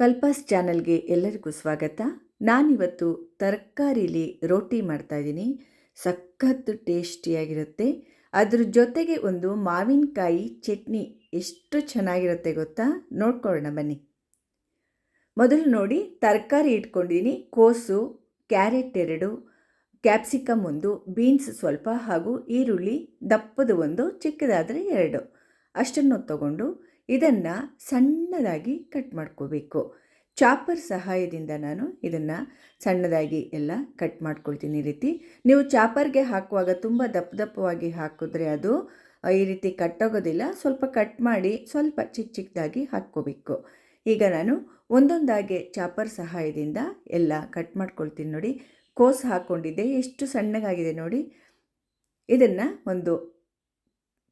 ಕಲ್ಪಾಸ್ ಚಾನಲ್ಗೆ ಎಲ್ಲರಿಗೂ ಸ್ವಾಗತ. ನಾನಿವತ್ತು ತರಕಾರಿಲಿ ರೋಟಿ ಮಾಡ್ತಾಯಿದ್ದೀನಿ. ಸಖತ್ತು ಟೇಸ್ಟಿಯಾಗಿರುತ್ತೆ. ಅದ್ರ ಜೊತೆಗೆ ಒಂದು ಮಾವಿನಕಾಯಿ ಚಟ್ನಿ ಎಷ್ಟು ಚೆನ್ನಾಗಿರುತ್ತೆ ಗೊತ್ತಾ? ನೋಡ್ಕೊಳ್ಳೋಣ ಬನ್ನಿ. ಮೊದಲು ನೋಡಿ, ತರಕಾರಿ ಇಟ್ಕೊಂಡಿದ್ದೀನಿ. ಕೋಸು, ಕ್ಯಾರೆಟ್ ಎರಡು, ಕ್ಯಾಪ್ಸಿಕಮ್ ಒಂದು, ಬೀನ್ಸ್ ಸ್ವಲ್ಪ ಹಾಗೂ ಈರುಳ್ಳಿ ದಪ್ಪದ ಒಂದು, ಚಿಕ್ಕದಾದರೆ ಎರಡು. ಅಷ್ಟನ್ನು ತಗೊಂಡು ಇದನ್ನು ಸಣ್ಣದಾಗಿ ಕಟ್ ಮಾಡ್ಕೋಬೇಕು. ಚಾಪರ್ ಸಹಾಯದಿಂದ ನಾನು ಇದನ್ನು ಸಣ್ಣದಾಗಿ ಎಲ್ಲ ಕಟ್ ಮಾಡ್ಕೊಳ್ತೀನಿ ಈ ರೀತಿ. ನೀವು ಚಾಪರ್ಗೆ ಹಾಕುವಾಗ ತುಂಬ ದಪ್ಪ ದಪ್ಪವಾಗಿ ಹಾಕಿದ್ರೆ ಅದು ಈ ರೀತಿ ಕಟ್ಟೋಗೋದಿಲ್ಲ ಸ್ವಲ್ಪ ಕಟ್ ಮಾಡಿ ಸ್ವಲ್ಪ ಚಿಕ್ಕ ಚಿಕ್ಕದಾಗಿ ಹಾಕ್ಕೋಬೇಕು. ಈಗ ನಾನು ಒಂದೊಂದಾಗಿ ಚಾಪರ್ ಸಹಾಯದಿಂದ ಎಲ್ಲ ಕಟ್ ಮಾಡ್ಕೊಳ್ತೀನಿ ನೋಡಿ. ಕೋಸು ಹಾಕ್ಕೊಂಡಿದ್ದೆ ಎಷ್ಟು ಸಣ್ಣಗಾಗಿದೆ ನೋಡಿ. ಇದನ್ನು ಒಂದು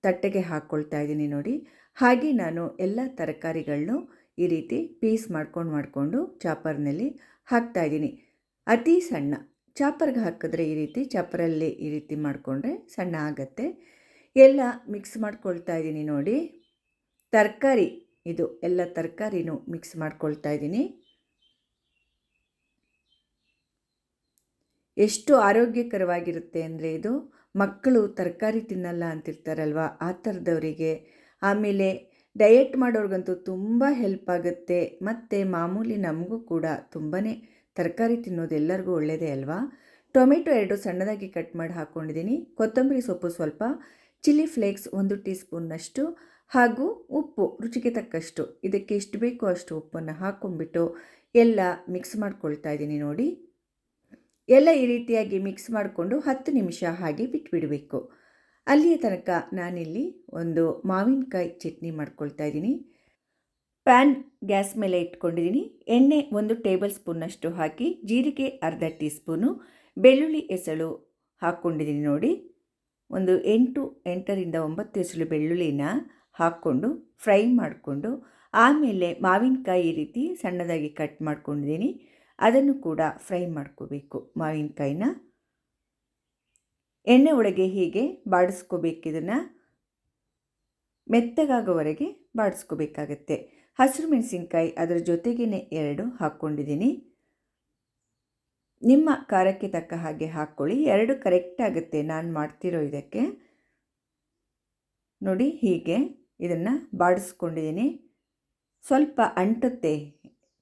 ತಟ್ಟೆಗೆ ಹಾಕ್ಕೊಳ್ತಾ ಇದ್ದೀನಿ ನೋಡಿ. ಹಾಗೆ ನಾನು ಎಲ್ಲ ತರಕಾರಿಗಳನ್ನು ಈ ರೀತಿ ಪೀಸ್ ಮಾಡ್ಕೊಂಡು ಮಾಡಿಕೊಂಡು ಚಾಪರ್ನಲ್ಲಿ ಹಾಕ್ತಾಯಿದ್ದೀನಿ ಅತಿ ಸಣ್ಣ, ಚಾಪರ್ಗೆ ಹಾಕಿದ್ರೆ ಈ ರೀತಿ, ಚಾಪರಲ್ಲಿ ಈ ರೀತಿ ಮಾಡಿಕೊಂಡ್ರೆ ಸಣ್ಣ ಆಗತ್ತೆ. ಎಲ್ಲ ಮಿಕ್ಸ್ ಮಾಡ್ಕೊಳ್ತಾ ಇದ್ದೀನಿ ನೋಡಿ. ತರಕಾರಿ, ಇದು ಎಲ್ಲ ತರಕಾರಿನೂ ಮಿಕ್ಸ್ ಮಾಡ್ಕೊಳ್ತಾ ಇದ್ದೀನಿ. ಎಷ್ಟು ಆರೋಗ್ಯಕರವಾಗಿರುತ್ತೆ ಅಂದರೆ ಇದು, ಮಕ್ಕಳು ತರಕಾರಿ ತಿನ್ನಲ್ಲ ಅಂತಿರ್ತಾರಲ್ವ? ಆ ಥರದವರಿಗೆ ಆಮೇಲೆ ಡಯೆಟ್ ಮಾಡೋರ್ಗಂತೂ ತುಂಬ ಹೆಲ್ಪ್ ಆಗುತ್ತೆ. ಮತ್ತು ಮಾಮೂಲಿ ನಮಗೂ ಕೂಡ ತುಂಬಾ ತರಕಾರಿ ತಿನ್ನೋದು ಎಲ್ಲರಿಗೂ ಒಳ್ಳೆಯದೇ ಅಲ್ವಾ? ಟೊಮೆಟೊ ಎರಡು ಸಣ್ಣದಾಗಿ ಕಟ್ ಮಾಡಿ ಹಾಕ್ಕೊಂಡಿದ್ದೀನಿ ಕೊತ್ತಂಬರಿ ಸೊಪ್ಪು ಸ್ವಲ್ಪ, ಚಿಲ್ಲಿ ಫ್ಲೇಕ್ಸ್ ಒಂದು ಟೀ ಸ್ಪೂನ್ನಷ್ಟು ಹಾಗೂ ಉಪ್ಪು, ರುಚಿಗೆ ತಕ್ಕಷ್ಟು. ಇದಕ್ಕೆ ಎಷ್ಟು ಬೇಕೋ ಅಷ್ಟು ಉಪ್ಪನ್ನು ಹಾಕ್ಕೊಂಡ್ಬಿಟ್ಟು ಎಲ್ಲ ಮಿಕ್ಸ್ ಮಾಡ್ಕೊಳ್ತಾ ಇದ್ದೀನಿ ನೋಡಿ. ಎಲ್ಲ ಈ ರೀತಿಯಾಗಿ ಮಿಕ್ಸ್ ಮಾಡಿಕೊಂಡು ಹತ್ತು ನಿಮಿಷ ಹಾಗೆ ಬಿಟ್ಬಿಡಬೇಕು. ಅಲ್ಲಿಯ ತನಕ ನಾನಿಲ್ಲಿ ಒಂದು ಮಾವಿನಕಾಯಿ ಚಟ್ನಿ ಮಾಡ್ಕೊಳ್ತಾ ಇದ್ದೀನಿ. ಪ್ಯಾನ್, ಗ್ಯಾಸ್ ಮೇಲೆ ಇಟ್ಕೊಂಡಿದ್ದೀನಿ. ಎಣ್ಣೆ ಒಂದು ಟೇಬಲ್ ಸ್ಪೂನಷ್ಟು ಹಾಕಿ, ಜೀರಿಗೆ ಅರ್ಧ ಟೀ ಸ್ಪೂನು ಬೆಳ್ಳುಳ್ಳಿ ಎಸಳು ಹಾಕ್ಕೊಂಡಿದ್ದೀನಿ ನೋಡಿ. ಒಂದು ಎಂಟು, ಎಂಟರಿಂದ ಒಂಬತ್ತು ಎಸಳು ಬೆಳ್ಳುಳ್ಳಿನ ಹಾಕ್ಕೊಂಡು ಫ್ರೈ ಮಾಡಿಕೊಂಡು, ಆಮೇಲೆ ಮಾವಿನಕಾಯಿ ರೀತಿ ಸಣ್ಣದಾಗಿ ಕಟ್ ಮಾಡ್ಕೊಂಡಿದ್ದೀನಿ. ಅದನ್ನು ಕೂಡ ಫ್ರೈ ಮಾಡ್ಕೋಬೇಕು ಮಾವಿನಕಾಯಿನ ಎಣ್ಣೆ ಒಳಗೆ ಹೀಗೆ ಬಾಡಿಸ್ಕೋಬೇಕು ಇದನ್ನು ಮೆತ್ತಗಾಗೋವರೆಗೆ ಬಾಡಿಸ್ಕೋಬೇಕಾಗತ್ತೆ. ಹಸಿರು ಮೆಣಸಿನ್ಕಾಯಿ ಅದರ ಜೊತೆಗೇ ಎರಡು ಹಾಕ್ಕೊಂಡಿದ್ದೀನಿ. ನಿಮ್ಮ ಖಾರಕ್ಕೆ ತಕ್ಕ ಹಾಗೆ ಹಾಕ್ಕೊಳ್ಳಿ. ಎರಡು ಕರೆಕ್ಟ್ ಆಗುತ್ತೆ ನಾನು ಮಾಡ್ತಿರೋ ಇದಕ್ಕೆ. ನೋಡಿ ಹೀಗೆ ಇದನ್ನು ಬಾಡಿಸ್ಕೊಂಡಿದ್ದೀನಿ. ಸ್ವಲ್ಪ ಅಂಟುತ್ತೆ.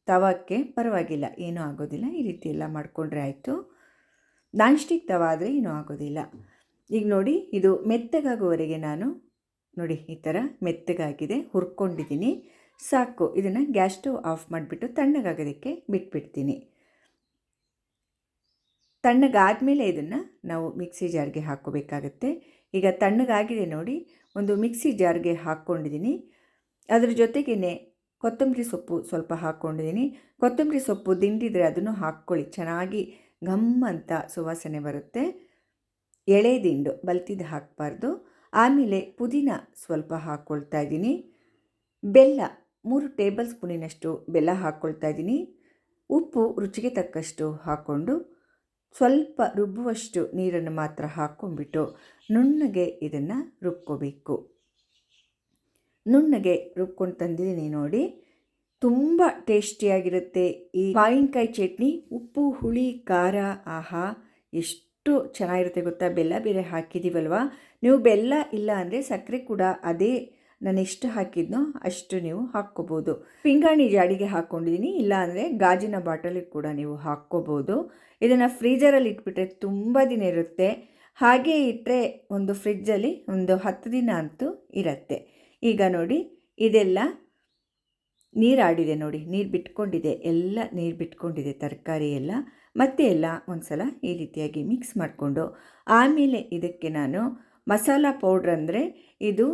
ತವಕ್ಕೆ ಪರವಾಗಿಲ್ಲ. ಏನೂ ಆಗೋದಿಲ್ಲ. ಈ ರೀತಿ ಎಲ್ಲ ಮಾಡಿಕೊಂಡ್ರೆ ಆಯಿತು. ನಾನ್ ಸ್ಟಿಕ್ ಏನೂ ಆಗೋದಿಲ್ಲ. ಈಗ ನೋಡಿ, ಇದು ಮೆತ್ತಗಾಗುವವರೆಗೆ ನಾನು ನೋಡಿ, ಈ ಥರ ಮೆತ್ತಗಾಗಿದೆ, ಹುರ್ಕೊಂಡಿದ್ದೀನಿ. ಸಾಕು, ಇದನ್ನು ಗ್ಯಾಸ್ ಸ್ಟವ್ ಆಫ್ ಮಾಡಿಬಿಟ್ಟು ತಣ್ಣಗಾಗೋದಕ್ಕೆ ಬಿಟ್ಬಿಡ್ತೀನಿ. ತಣ್ಣಗಾದಮೇಲೆ ಇದನ್ನು ನಾವು ಮಿಕ್ಸಿ ಜಾರ್ಗೆ ಹಾಕ್ಕೋಬೇಕಾಗತ್ತೆ. ಈಗ ತಣ್ಣಗಾಗಿದೆ ನೋಡಿ, ಒಂದು ಮಿಕ್ಸಿ ಜಾರ್ಗೆ ಹಾಕ್ಕೊಂಡಿದ್ದೀನಿ. ಅದ್ರ ಜೊತೆಗೇ ಕೊತ್ತಂಬರಿ ಸೊಪ್ಪು ಸ್ವಲ್ಪ ಹಾಕ್ಕೊಂಡಿದ್ದೀನಿ. ಕೊತ್ತಂಬರಿ ಸೊಪ್ಪು ದಿಂಡಿದರೆ ಅದನ್ನು ಹಾಕ್ಕೊಳ್ಳಿ, ಚೆನ್ನಾಗಿ ಘಮ್ ಅಂತ ಸುವಾಸನೆ ಬರುತ್ತೆ. ಎಳೆ ದಿಂಡು ಬಲ್ತಿದ್ದು ಹಾಕಬಾರ್ದು. ಆಮೇಲೆ ಪುದೀನ ಸ್ವಲ್ಪ ಹಾಕ್ಕೊಳ್ತಾ ಇದ್ದೀನಿ. ಬೆಲ್ಲ, ಮೂರು ಟೇಬಲ್ ಸ್ಪೂನಿನಷ್ಟು ಬೆಲ್ಲ ಹಾಕ್ಕೊಳ್ತಾ ಇದ್ದೀನಿ. ಉಪ್ಪು ರುಚಿಗೆ ತಕ್ಕಷ್ಟು ಹಾಕ್ಕೊಂಡು ಸ್ವಲ್ಪ ರುಬ್ಬುವಷ್ಟು ನೀರನ್ನು ಮಾತ್ರ ಹಾಕ್ಕೊಂಡ್ಬಿಟ್ಟು ನುಣ್ಣಗೆ ಇದನ್ನು ರುಬ್ಕೋಬೇಕು. ನುಣ್ಣಗೆ ರುಬ್ಕೊಂಡು ತಂದಿದ್ದೀನಿ ನೋಡಿ. ತುಂಬ ಟೇಸ್ಟಿಯಾಗಿರುತ್ತೆ. ಈ ಮಾವಿನಕಾಯಿ ಚಟ್ನಿ, ಉಪ್ಪು, ಹುಳಿ, ಖಾರ, ಆಹಾ, ಎಷ್ಟು ಚೆನ್ನಾಗಿರುತ್ತೆ ಗೊತ್ತಾ? ಬೆಲ್ಲ ಬೇರೆ ಹಾಕಿದ್ದೀವಲ್ವ ನೀವು ಬೆಲ್ಲ ಇಲ್ಲ ಅಂದರೆ ಸಕ್ಕರೆ ಕೂಡ ಅದೇ ನಾನು ಎಷ್ಟು ಹಾಕಿದ್ನೋ ಅಷ್ಟು ನೀವು ಹಾಕ್ಕೋಬೋದು. ಪಿಂಗಾಣಿ ಜಾಡಿಗೆ ಹಾಕ್ಕೊಂಡಿದ್ದೀನಿ ಇಲ್ಲ ಅಂದರೆ ಗಾಜಿನ ಬಾಟಲಿಗೆ ಕೂಡ ನೀವು ಹಾಕ್ಕೋಬೋದು. ಇದನ್ನು ಫ್ರೀಜರಲ್ಲಿ ಇಟ್ಬಿಟ್ರೆ ತುಂಬ ದಿನ ಇರುತ್ತೆ. ಹಾಗೆ ಇಟ್ಟರೆ ಒಂದು ಫ್ರಿಜ್ಜಲ್ಲಿ ಒಂದು ಹತ್ತು ದಿನ ಅಂತೂ ಇರುತ್ತೆ. ಈಗ ನೋಡಿ, ಇದೆಲ್ಲ ನೀರಾಡಿದೆ ನೋಡಿ, ನೀರು ಬಿಟ್ಕೊಂಡಿದೆ, ಎಲ್ಲ ನೀರು ಬಿಟ್ಕೊಂಡಿದೆ, ತರಕಾರಿ ಎಲ್ಲ. ಮತ್ತೆ ಎಲ್ಲ ಒಂದು ಸಲ ಈ ರೀತಿಯಾಗಿ ಮಿಕ್ಸ್ ಮಾಡಿಕೊಂಡು, ಆಮೇಲೆ ಇದಕ್ಕೆ ನಾನು ಮಸಾಲ ಪೌಡ್ರ್ ಅಂದರೆ ಇದು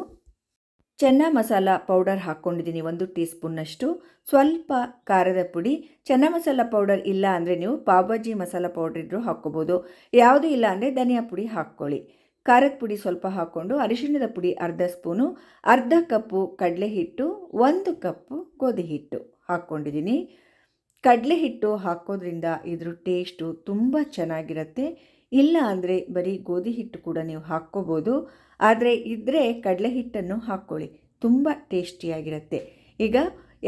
ಚೆನ್ನ ಮಸಾಲ ಪೌಡರ್ ಹಾಕ್ಕೊಂಡಿದ್ದೀನಿ ಒಂದು ಟೀ ಸ್ಪೂನ್ನಷ್ಟು ಸ್ವಲ್ಪ ಖಾರದ ಪುಡಿ. ಚೆನ್ನ ಮಸಾಲ ಪೌಡರ್ ಇಲ್ಲ ಅಂದರೆ ನೀವು ಪಾವ್ ಭಾಜಿ ಮಸಾಲ ಪೌಡ್ರ್ ಇದ್ದರೂ ಹಾಕ್ಕೋಬೋದು. ಯಾವುದೂ ಇಲ್ಲ ಅಂದರೆ ಧನಿಯಾ ಪುಡಿ ಹಾಕ್ಕೊಳ್ಳಿ. ಖಾರದ ಪುಡಿ ಸ್ವಲ್ಪ ಹಾಕ್ಕೊಂಡು ಅರಿಶಿಣದ ಪುಡಿ ಅರ್ಧ ಸ್ಪೂನು, ಅರ್ಧ ಕಪ್ಪು ಕಡಲೆ ಹಿಟ್ಟು ಒಂದು ಕಪ್ಪು ಗೋಧಿ ಹಿಟ್ಟು ಹಾಕ್ಕೊಂಡಿದ್ದೀನಿ. ಕಡಲೆ ಹಿಟ್ಟು ಹಾಕೋದ್ರಿಂದ ಇದ್ರ ಟೇಸ್ಟು ತುಂಬ ಚೆನ್ನಾಗಿರುತ್ತೆ. ಇಲ್ಲ ಅಂದರೆ ಬರೀ ಗೋಧಿ ಹಿಟ್ಟು ಕೂಡ ನೀವು ಹಾಕ್ಕೋಬೋದು. ಆದರೆ ಇದ್ದರೆ ಕಡಲೆ ಹಿಟ್ಟನ್ನು ಹಾಕ್ಕೊಳ್ಳಿ, ತುಂಬ ಟೇಸ್ಟಿಯಾಗಿರುತ್ತೆ. ಈಗ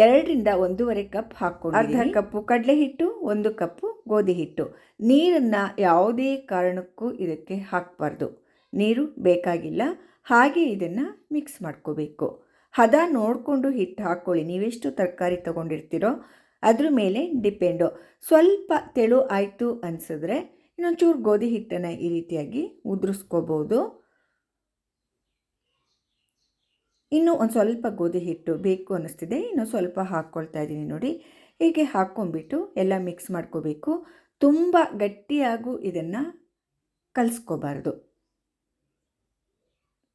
ಎರಡರಿಂದ ಒಂದೂವರೆ ಕಪ್ ಹಾಕ್ಕೊಂಡು ಅರ್ಧ ಕಪ್ಪು ಕಡಲೆ ಹಿಟ್ಟು ಒಂದು ಕಪ್ಪು ಗೋಧಿ ಹಿಟ್ಟು ನೀರನ್ನು ಯಾವುದೇ ಕಾರಣಕ್ಕೂ ಇದಕ್ಕೆ ಹಾಕಬಾರ್ದು. ನೀರು ಬೇಕಾಗಿಲ್ಲ, ಹಾಗೆ ಇದನ್ನು ಮಿಕ್ಸ್ ಮಾಡ್ಕೋಬೇಕು. ಹದ ನೋಡಿಕೊಂಡು ಹಿಟ್ಟು ಹಾಕ್ಕೊಳ್ಳಿ. ನೀವೆಷ್ಟು ತರಕಾರಿ ತೊಗೊಂಡಿರ್ತೀರೋ ಅದ್ರ ಮೇಲೆ ಡಿಪೆಂಡು ಸ್ವಲ್ಪ ತೆಳು ಆಯಿತು ಅನಿಸಿದ್ರೆ ಇನ್ನೊಂಚೂರು ಗೋಧಿ ಹಿಟ್ಟನ್ನು ಈ ರೀತಿಯಾಗಿ ಉದುರಿಸ್ಕೋಬೋದು. ಇನ್ನು ಒಂದು ಸ್ವಲ್ಪ ಗೋಧಿ ಹಿಟ್ಟು ಬೇಕು ಅನ್ನಿಸ್ತಿದೆ ಇನ್ನು ಸ್ವಲ್ಪ ಹಾಕ್ಕೊಳ್ತಾ ಇದ್ದೀನಿ ನೋಡಿ. ಹೀಗೆ ಹಾಕ್ಕೊಂಬಿಟ್ಟು ಎಲ್ಲ ಮಿಕ್ಸ್ ಮಾಡ್ಕೋಬೇಕು. ತುಂಬ ಗಟ್ಟಿಯಾಗೂ ಇದನ್ನು ಕಲಿಸ್ಕೋಬಾರ್ದು.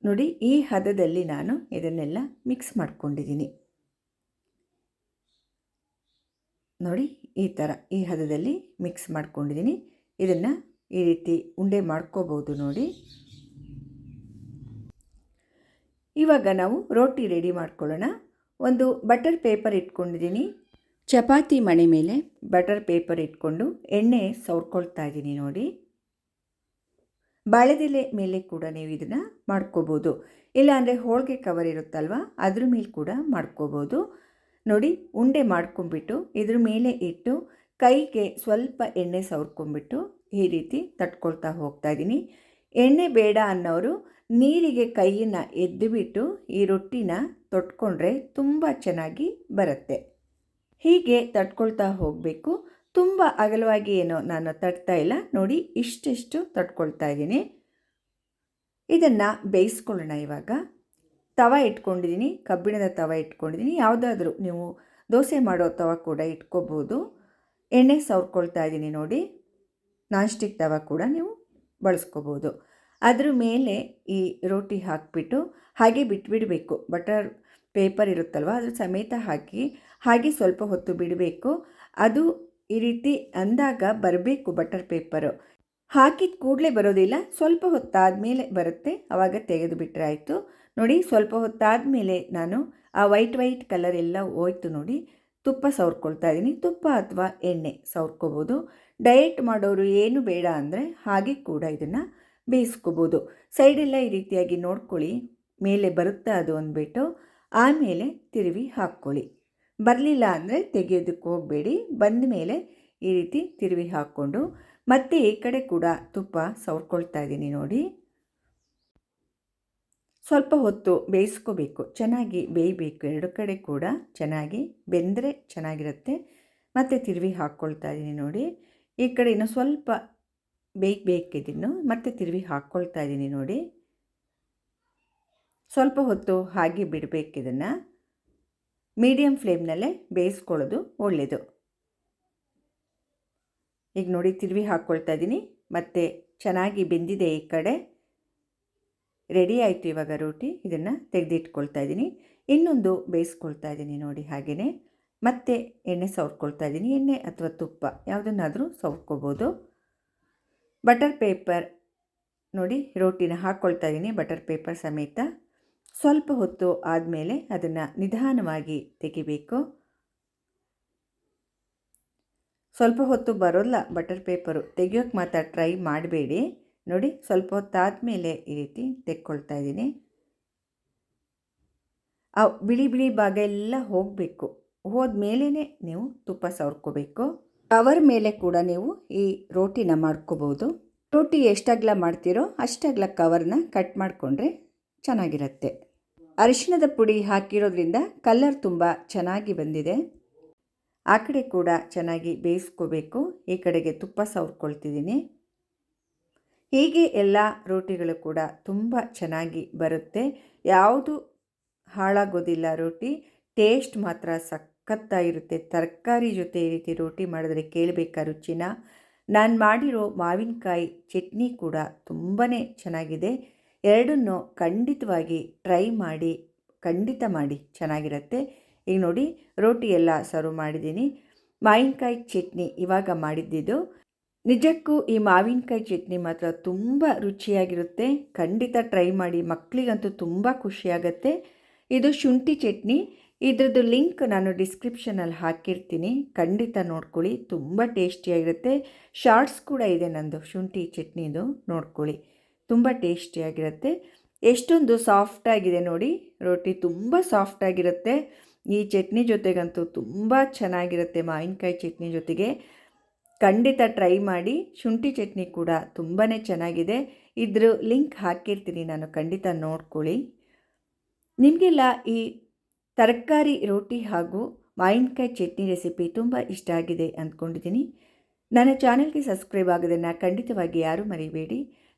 ನೋಡಿ, ಈ ಹದದಲ್ಲಿ ನಾನು ಇದನ್ನೆಲ್ಲ ಮಿಕ್ಸ್ ಮಾಡ್ಕೊಂಡಿದ್ದೀನಿ. ನೋಡಿ, ಈ ಥರ ಈ ಹದದಲ್ಲಿ ಮಿಕ್ಸ್ ಮಾಡ್ಕೊಂಡಿದ್ದೀನಿ. ಇದನ್ನು ಈ ರೀತಿ ಉಂಡೆ ಮಾಡ್ಕೋಬೋದು ನೋಡಿ. ಇವಾಗ ನಾವು ರೋಟಿ ರೆಡಿ ಮಾಡ್ಕೊಳ್ಳೋಣ. ಒಂದು ಬಟರ್ ಪೇಪರ್ ಇಟ್ಕೊಂಡಿದ್ದೀನಿ. ಚಪಾತಿ ಮಣೆ ಮೇಲೆ ಬಟರ್ ಪೇಪರ್ ಇಟ್ಕೊಂಡು ಎಣ್ಣೆ ಸವರ್ಕೊಳ್ತಾ ಇದ್ದೀನಿ ನೋಡಿ. ಬಾಳೆದೆಲೆ ಮೇಲೆ ಕೂಡ ನೀವು ಇದನ್ನು ಮಾಡ್ಕೋಬೋದು. ಇಲ್ಲಾಂದರೆ ಹೋಳಿಗೆ ಕವರ್ ಇರುತ್ತಲ್ವ, ಅದ್ರ ಮೇಲೆ ಕೂಡ ಮಾಡ್ಕೋಬೋದು. ನೋಡಿ, ಉಂಡೆ ಮಾಡ್ಕೊಂಬಿಟ್ಟು ಇದ್ರ ಮೇಲೆ ಇಟ್ಟು ಕೈಗೆ ಸ್ವಲ್ಪ ಎಣ್ಣೆ ಸವರ್ಕೊಂಬಿಟ್ಟು ಈ ರೀತಿ ತಟ್ಕೊಳ್ತಾ ಹೋಗ್ತಾ ಇದ್ದೀನಿ ಎಣ್ಣೆ ಬೇಡ ಅನ್ನೋರು ನೀರಿಗೆ ಕೈಯನ್ನು ಎದ್ದುಬಿಟ್ಟು ಈ ರೊಟ್ಟಿನ ತೊಟ್ಕೊಂಡ್ರೆ ತುಂಬ ಚೆನ್ನಾಗಿ ಬರುತ್ತೆ. ಹೀಗೆ ತಟ್ಕೊಳ್ತಾ ಹೋಗಬೇಕು. ತುಂಬ ಅಗಲವಾಗಿ ಏನೋ ನಾನು ತಟ್ತಾ ಇಲ್ಲ. ನೋಡಿ, ಇಷ್ಟೆಷ್ಟು ತಟ್ಕೊಳ್ತಾ ಇದ್ದೀನಿ. ಇದನ್ನು ಬೇಯಿಸ್ಕೊಳ್ಳೋಣ ಇವಾಗ. ತವ ಇಟ್ಕೊಂಡಿದ್ದೀನಿ, ಕಬ್ಬಿಣದ ತವ ಇಟ್ಕೊಂಡಿದ್ದೀನಿ. ಯಾವುದಾದ್ರೂ ನೀವು ದೋಸೆ ಮಾಡೋ ತವ ಕೂಡ ಇಟ್ಕೋಬೋದು. ಎಣ್ಣೆ ಸವರ್ಕೊಳ್ತಾ ಇದ್ದೀನಿ ನೋಡಿ. ನಾನ್ ಸ್ಟಿಕ್ ತವ ಕೂಡ ನೀವು ಬಳಸ್ಕೋಬೋದು. ಅದ್ರ ಮೇಲೆ ಈ ರೋಟಿ ಹಾಕಿಬಿಟ್ಟು, ಹಾಗೆ ಬಿಟ್ಬಿಡಬೇಕು. ಬಟರ್ ಪೇಪರ್ ಇರುತ್ತಲ್ವ, ಅದ್ರ ಸಮೇತ ಹಾಕಿ, ಹಾಗೆ ಸ್ವಲ್ಪ ಹೊತ್ತು ಬಿಡಬೇಕು. ಅದು ಈ ರೀತಿ ಅಂದಾಗ ಬರಬೇಕು ಬಟರ್ ಪೇಪರು. ಹಾಕಿದ ಕೂಡಲೇ ಬರೋದಿಲ್ಲ, ಸ್ವಲ್ಪ ಹೊತ್ತಾದ ಮೇಲೆ ಬರುತ್ತೆ ಆವಾಗ ತೆಗೆದು ಬಿಟ್ಟರೆ ಆಯಿತು. ನೋಡಿ, ಸ್ವಲ್ಪ ಹೊತ್ತಾದ ಮೇಲೆ ನಾನು ಆ ವೈಟ್ ವೈಟ್ ಕಲರ್ ಎಲ್ಲ ಹೋಯ್ತು ನೋಡಿ, ತುಪ್ಪ ಸವರ್ಕೊಳ್ತಾ ಇದ್ದೀನಿ. ತುಪ್ಪ ಅಥವಾ ಎಣ್ಣೆ ಸವರ್ಕೋಬೋದು. ಡಯೆಟ್ ಮಾಡೋರು ಏನು ಬೇಡ ಅಂದರೆ ಹಾಗೆ ಕೂಡ ಇದನ್ನು ಬೇಯಿಸ್ಕೋಬೋದು. ಸೈಡೆಲ್ಲ ಈ ರೀತಿಯಾಗಿ ನೋಡ್ಕೊಳ್ಳಿ, ಮೇಲೆ ಬರುತ್ತಾ ಅದು ಅಂದ್ಬಿಟ್ಟು, ಆಮೇಲೆ ತಿರುವಿ ಹಾಕ್ಕೊಳ್ಳಿ. ಬರಲಿಲ್ಲ ಅಂದರೆ ತೆಗೆಯೋದಕ್ಕೆ ಹೋಗಬೇಡಿ. ಬಂದ ಮೇಲೆ ಈ ರೀತಿ ತಿರುವಿ ಹಾಕ್ಕೊಂಡು ಮತ್ತೆ ಈ ಕಡೆ ಕೂಡ ತುಪ್ಪ ಸವರ್ಕೊಳ್ತಾ ಇದ್ದೀನಿ ನೋಡಿ. ಸ್ವಲ್ಪ ಹೊತ್ತು ಬೇಯಿಸ್ಕೋಬೇಕು. ಚೆನ್ನಾಗಿ ಬೇಯಬೇಕು. ಎರಡು ಕಡೆ ಕೂಡ ಚೆನ್ನಾಗಿ ಬೆಂದರೆ ಚೆನ್ನಾಗಿರುತ್ತೆ. ಮತ್ತು ತಿರುವಿ ಹಾಕ್ಕೊಳ್ತಾ ಇದ್ದೀನಿ ನೋಡಿ. ಈ ಕಡೆ ಇನ್ನೂ ಸ್ವಲ್ಪ ಬೇಕಬೇಕಿದ್ದನ್ನು ಮತ್ತೆ ತಿರುವಿ ಹಾಕ್ಕೊಳ್ತಾ ಇದ್ದೀನಿ ನೋಡಿ. ಸ್ವಲ್ಪ ಹೊತ್ತು ಹಾಗೆ ಬಿಡಬೇಕಿದನ್ನು ಮೀಡಿಯಮ್ ಫ್ಲೇಮ್ನಲ್ಲೇ ಬೇಯಿಸ್ಕೊಳ್ಳೋದು ಒಳ್ಳೆಯದು ಈಗ ನೋಡಿ ತಿರುವಿ ಹಾಕ್ಕೊಳ್ತಾ ಇದ್ದೀನಿ. ಮತ್ತು ಚೆನ್ನಾಗಿ ಬೆಂದಿದೆ ಈ ಕಡೆ. ರೆಡಿ ಆಯಿತು ಇವಾಗ ರೋಟಿ. ಇದನ್ನು ತೆಗೆದಿಟ್ಕೊಳ್ತಾ ಇದ್ದೀನಿ. ಇನ್ನೊಂದು ಬೇಯಿಸ್ಕೊಳ್ತಾ ಇದ್ದೀನಿ ನೋಡಿ ಹಾಗೆಯೇ ಮತ್ತೆ ಎಣ್ಣೆ ಸವರ್ಕೊಳ್ತಾ ಇದ್ದೀನಿ. ಎಣ್ಣೆ ಅಥವಾ ತುಪ್ಪ ಯಾವುದನ್ನಾದರೂ ಸವರ್ಕೋಬೋದು. ಬಟರ್ ಪೇಪರ್ ನೋಡಿ ರೋಟಿನ ಹಾಕ್ಕೊಳ್ತಾ ಇದ್ದೀನಿ ಬಟರ್ ಪೇಪರ್ ಸಮೇತ. ಸ್ವಲ್ಪ ಹೊತ್ತು ಆದಮೇಲೆ ಅದನ್ನು ನಿಧಾನವಾಗಿ ತೆಗಿಬೇಕು. ಸ್ವಲ್ಪ ಹೊತ್ತು ಬರೋಲ್ಲ ಬಟರ್ ಪೇಪರು ತೆಗಿಯೋಕ್ಕೆ ಮಾತ್ರ ಟ್ರೈ ಮಾಡಬೇಡಿ. ನೋಡಿ ಸ್ವಲ್ಪ ಹೊತ್ತಾದಮೇಲೆ ಈ ರೀತಿ ತೆಕ್ಕೊಳ್ತಾ ಇದ್ದೀನಿ. ಆ ಬಿಳಿ ಬಿಳಿ ಭಾಗ ಎಲ್ಲ ಹೋಗಬೇಕು. ಹೋದ್ಮೇಲೇ ನೀವು ತುಪ್ಪ ಸವರ್ಕೋಬೇಕು. ಕವರ್ ಮೇಲೆ ಕೂಡ ನೀವು ಈ ರೋಟಿನ ಮಾಡ್ಕೋಬೋದು. ರೋಟಿ ಎಷ್ಟಾಗ್ಲ ಮಾಡ್ತೀರೋ ಅಷ್ಟಾಗ್ಲ ಕವರ್ನ ಕಟ್ ಮಾಡಿಕೊಂಡ್ರೆ ಚೆನ್ನಾಗಿರುತ್ತೆ. ಅರಿಶಿಣದ ಪುಡಿ ಹಾಕಿರೋದ್ರಿಂದ ಕಲ್ಲರ್ ತುಂಬ ಚೆನ್ನಾಗಿ ಬಂದಿದೆ. ಆ ಕಡೆ ಕೂಡ ಚೆನ್ನಾಗಿ ಬೇಯಿಸ್ಕೋಬೇಕು. ಈ ಕಡೆಗೆ ತುಪ್ಪ ಸವರ್ಕೊಳ್ತಿದ್ದೀನಿ. ಹೀಗೆ ಎಲ್ಲ ರೋಟಿಗಳು ಕೂಡ ತುಂಬ ಚೆನ್ನಾಗಿ ಬರುತ್ತೆ. ಯಾವುದು ಹಾಳಾಗೋದಿಲ್ಲ ರೋಟಿ. ಟೇಸ್ಟ್ ಮಾತ್ರ ಸಖತ್ತಾಗಿರುತ್ತೆ. ತರಕಾರಿ ಜೊತೆ ಈ ರೀತಿ ರೋಟಿ ಮಾಡಿದ್ರೆ ಕೇಳಬೇಕಾ ರುಚಿನ? ನಾನು ಮಾಡಿರೋ ಮಾವಿನಕಾಯಿ ಚಟ್ನಿ ಕೂಡ ತುಂಬಾ ಚೆನ್ನಾಗಿದೆ. ಎರಡನ್ನೂ ಖಂಡಿತವಾಗಿ ಟ್ರೈ ಮಾಡಿ, ಖಂಡಿತ ಮಾಡಿ. ಚೆನ್ನಾಗಿರುತ್ತೆ. ಈಗ ನೋಡಿ, ರೋಟಿ ಎಲ್ಲ ಸರ್ವ್ ಮಾಡಿದ್ದೀನಿ. ಮಾವಿನಕಾಯಿ ಚಟ್ನಿ ಇವಾಗ ಮಾಡಿದ್ದಿದ್ದು. ನಿಜಕ್ಕೂ ಈ ಮಾವಿನಕಾಯಿ ಚಟ್ನಿ ಮಾತ್ರ ತುಂಬ ರುಚಿಯಾಗಿರುತ್ತೆ. ಖಂಡಿತ ಟ್ರೈ ಮಾಡಿ ಮಕ್ಕಳಿಗಂತೂ ತುಂಬ ಖುಷಿಯಾಗತ್ತೆ. ಇದು ಶುಂಠಿ ಚಟ್ನಿ. ಇದ್ರದ್ದು ಲಿಂಕ್ ನಾನು ಡಿಸ್ಕ್ರಿಪ್ಷನಲ್ಲಿ ಹಾಕಿರ್ತೀನಿ. ಖಂಡಿತ ನೋಡ್ಕೊಳ್ಳಿ. ತುಂಬ ಟೇಸ್ಟಿಯಾಗಿರುತ್ತೆ. ಶಾರ್ಟ್ಸ್ ಕೂಡ ಇದೆ ನಂದು, ಶುಂಠಿ ಚಟ್ನಿದು. ನೋಡ್ಕೊಳ್ಳಿ. ತುಂಬ ಟೇಸ್ಟಿಯಾಗಿರುತ್ತೆ. ಎಷ್ಟೊಂದು ಸಾಫ್ಟಾಗಿದೆ ನೋಡಿ. ರೊಟ್ಟಿ ತುಂಬ ಸಾಫ್ಟಾಗಿರುತ್ತೆ ಈ ಚಟ್ನಿ ಜೊತೆಗಂತೂ ತುಂಬ ಚೆನ್ನಾಗಿರುತ್ತೆ ಮಾವಿನಕಾಯಿ ಚಟ್ನಿ ಜೊತೆಗೆ. ಖಂಡಿತ ಟ್ರೈ ಮಾಡಿ. ಶುಂಠಿ ಚಟ್ನಿ ಕೂಡ ತುಂಬಾ ಚೆನ್ನಾಗಿದೆ. ಇದ್ರ ಲಿಂಕ್ ಹಾಕಿರ್ತೀನಿ. ನಾನು ಖಂಡಿತ ನೋಡ್ಕೊಳ್ಳಿ. ನಿಮಗೆಲ್ಲ ಈ ತರಕಾರಿ ರೋಟಿ ಹಾಗೂ ಮಾವಿನಕಾಯಿ ಚಟ್ನಿ ರೆಸಿಪಿ ತುಂಬ ಇಷ್ಟ ಆಗಿದೆ ಅಂದ್ಕೊಂಡಿದ್ದೀನಿ. ನನ್ನ ಚಾನಲ್ಗೆ ಸಬ್ಸ್ಕ್ರೈಬ್ ಆಗೋದನ್ನು ಖಂಡಿತವಾಗಿ ಯಾರೂ ಮರಿಬೇಡಿ.